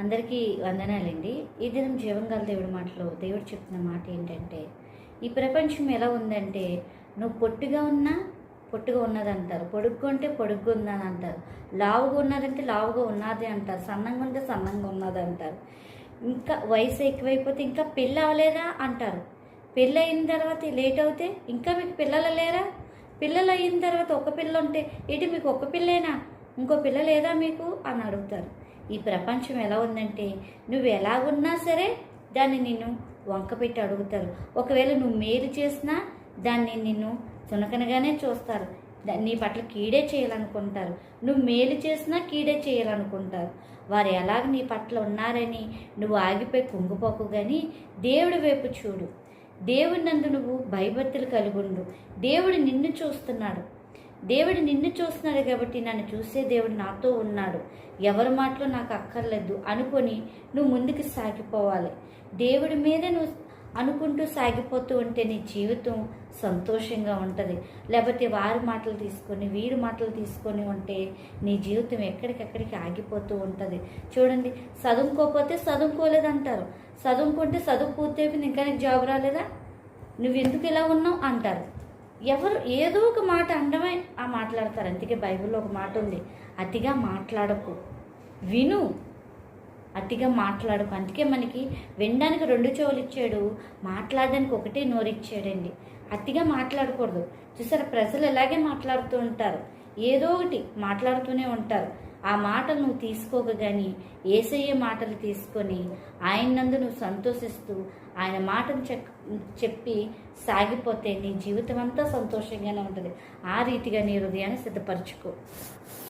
అందరికీ వందనాలండి. ఈ దినం జీవంగల దేవుడి మాటలో దేవుడు చెప్తున్న మాట ఏంటంటే ఈ ప్రపంచం ఎలా ఉందంటే నువ్వు పొట్టిగా ఉన్నా పొట్టుగా ఉన్నది అంటారు పొడుగ్గా ఉంటే పొడుగ్గా ఉన్నది అంటారు లావుగా ఉన్నదంటే లావుగా ఉన్నది అంటారు. సన్నంగా ఉంటే సన్నంగా ఉన్నది అంటారు ఇంకా వయసు ఎక్కువైపోతే ఇంకా పెళ్ళి అవ్వలేదా అంటారు. పెళ్ళి అయిన తర్వాత లేట్ అవుతే ఇంకా మీకు పిల్లలు లేరా? పిల్లలు అయిన తర్వాత ఒక పిల్ల ఉంటే ఇటు మీకు ఒక పిల్లేనా? ఇంకో పిల్ల లేదా మీకు? అని అడుగుతారు. ఈ ప్రపంచం ఎలా ఉందంటే నువ్వు ఎలా ఉన్నా సరే దాన్ని నిన్ను వంక పెట్టి అడుగుతారు. ఒకవేళ నువ్వు మేలు చేసినా దాన్ని నిన్ను చునకనగానే చూస్తారు. నీ పట్ల కీడే చేయాలనుకుంటారు. నువ్వు మేలు చేసినా కీడే చేయాలనుకుంటారు. వారు ఎలాగ నీ పట్ల ఉన్నారని నువ్వు ఆగిపోయి కుంగిపోకు కానీ దేవుడి వైపు చూడు. దేవుడి నందు నువ్వు భయభక్తులు కలిగి ఉండు దేవుడు నిన్ను చూస్తున్నాడు. దేవుడు నిన్ను చూస్తున్నాడు కాబట్టి నన్ను చూసే దేవుడు నాతో ఉన్నాడు. ఎవరి మాటలో నాకు అక్కర్లేదు. అనుకొని నువ్వు ముందుకు సాగిపోవాలి. దేవుడి మీదే నువ్వు అనుకుంటూ సాగిపోతూ ఉంటే నీ జీవితం సంతోషంగా ఉంటుంది. లేకపోతే వారి మాటలు తీసుకొని వీరి మాటలు తీసుకొని ఉంటే నీ జీవితం ఎక్కడికెక్కడికి ఆగిపోతూ ఉంటుంది. చూడండి చదువుకోకపోతే చదువుకోలేదు అంటారు చదువుకుంటే చదువు పూర్తయిపోయింది ఇంకా నీకు జాబ్ రాలేదా? నువ్వు ఎందుకు ఇలా ఉన్నావు? అంటారు. ఎవరు ఏదో ఒక మాట అండమే ఆ మాట్లాడతారు. అందుకే బైబిల్లో ఒక మాట ఉంది. అతిగా మాట్లాడకు. విను. అతిగా మాట్లాడకు. అందుకే మనకి వినడానికి రెండు చెవులు ఇచ్చాడు మాట్లాడడానికి ఒకటే నోరు ఇచ్చాడండి అతిగా మాట్లాడకూడదు. చూసారా? ప్రజలు ఎలాగే మాట్లాడుతూ ఉంటారు. ఏదో ఒకటి మాట్లాడుతూనే ఉంటారు. ఆ మాటలు నువ్వు తీసుకోక కానీ ఏసయ్యే మాటలు తీసుకొని ఆయన నందు నువ్వు సంతోషిస్తూ ఆయన మాటను చెక్ చెప్పి సాగిపోతే నీ జీవితం అంతా సంతోషంగానే ఉంటుంది. ఆ రీతిగా నీ హృదయాన్ని సిద్ధపరచుకో.